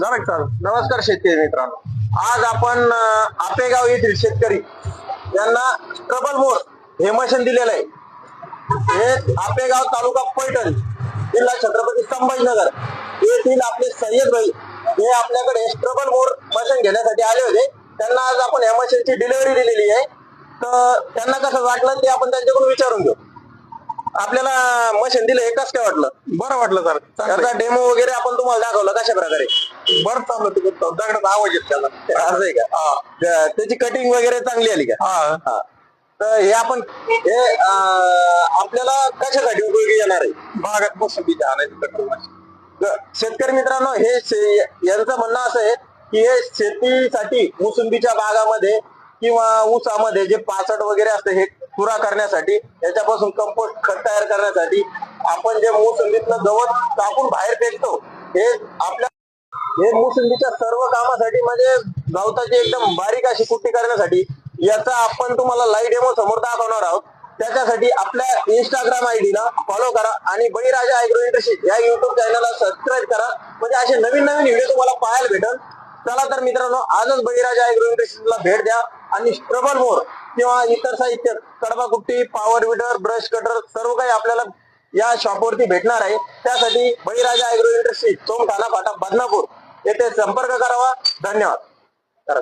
झालं चालू? नमस्कार शेतकरी मित्रांनो. आज आपण आपेगाव येथील शेतकरी यांना ट्रबल मोर हे मशीन दिलेलं आहे. हे आपेगाव तालुका पैठण जिल्हा छत्रपती संभाजीनगर येथील आपले सय्यद भाई हे आपल्याकडे ट्रबल मोर मशीन घेण्यासाठी आले होते. त्यांना आज आपण या मशीनची डिलिव्हरी दिलेली आहे. तर त्यांना कसं वाटलं ते आपण त्यांच्याकडून विचारून घेऊ. आपल्याला मशीन दिलं हे कसं काय वाटलं? बरं वाटलं सर त्याचा डेमो वगैरे आपण तुम्हाला दाखवलं कशा प्रकारे बरं चाललं ते दगडात आवाज येत त्याला. असं आहे का? त्या- त्याची कटिंग वगैरे चांगली आली का? हा. हा. तर हे आपण हे अं, आपल्याला कशासाठी उपयोगी येणार आहे? बागात मोसंबी आणायचं ग- शेतकरी मित्रांनो हे शे- यांचं म्हणणं असं आहे की हे शेतीसाठी मोसंबीच्या बागामध्ये किंवा ऊसामध्ये जे पाचट वगैरे असतं हे पुरा करण्यासाठी याच्यापासून कंपोस्ट खत तयार करण्यासाठी आपण जे मोसंबीतलं गवत कापून बाहेर फेकतो हे आपल्या हे मोसंबीच्या सर्व कामासाठी म्हणजे गवताची एकदम बारीक अशी कुट्टी करण्यासाठी याचा आपण तुम्हाला लाईव्ह डेमो समोर दाखवणार आहोत. त्याच्यासाठी आपल्या इंस्टाग्राम आयडीला फॉलो करा आणि बळीराजा अॅग्रो इंडस्ट्री या युट्यूब चॅनलला सबस्क्राईब करा. म्हणजे असे नवीन नवीन व्हिडिओ तुम्हाला पाहायला भेटल. चला तर मित्रांनो आजच बळीराजा अॅग्रो इंडस्ट्रीजला भेट द्या आणि स्ट्रबल मोर किंवा इतर साहित्य कडबा कुट्टी पॉवर विडर ब्रश कटर सर्व काही आपल्याला या शॉपवरती भेटणार आहे. त्यासाठी बळीराजा अॅग्रो इंडस्ट्री सोमठाणा फाटा बदनापूर. येथे संपर्क करावा धन्यवाद करा.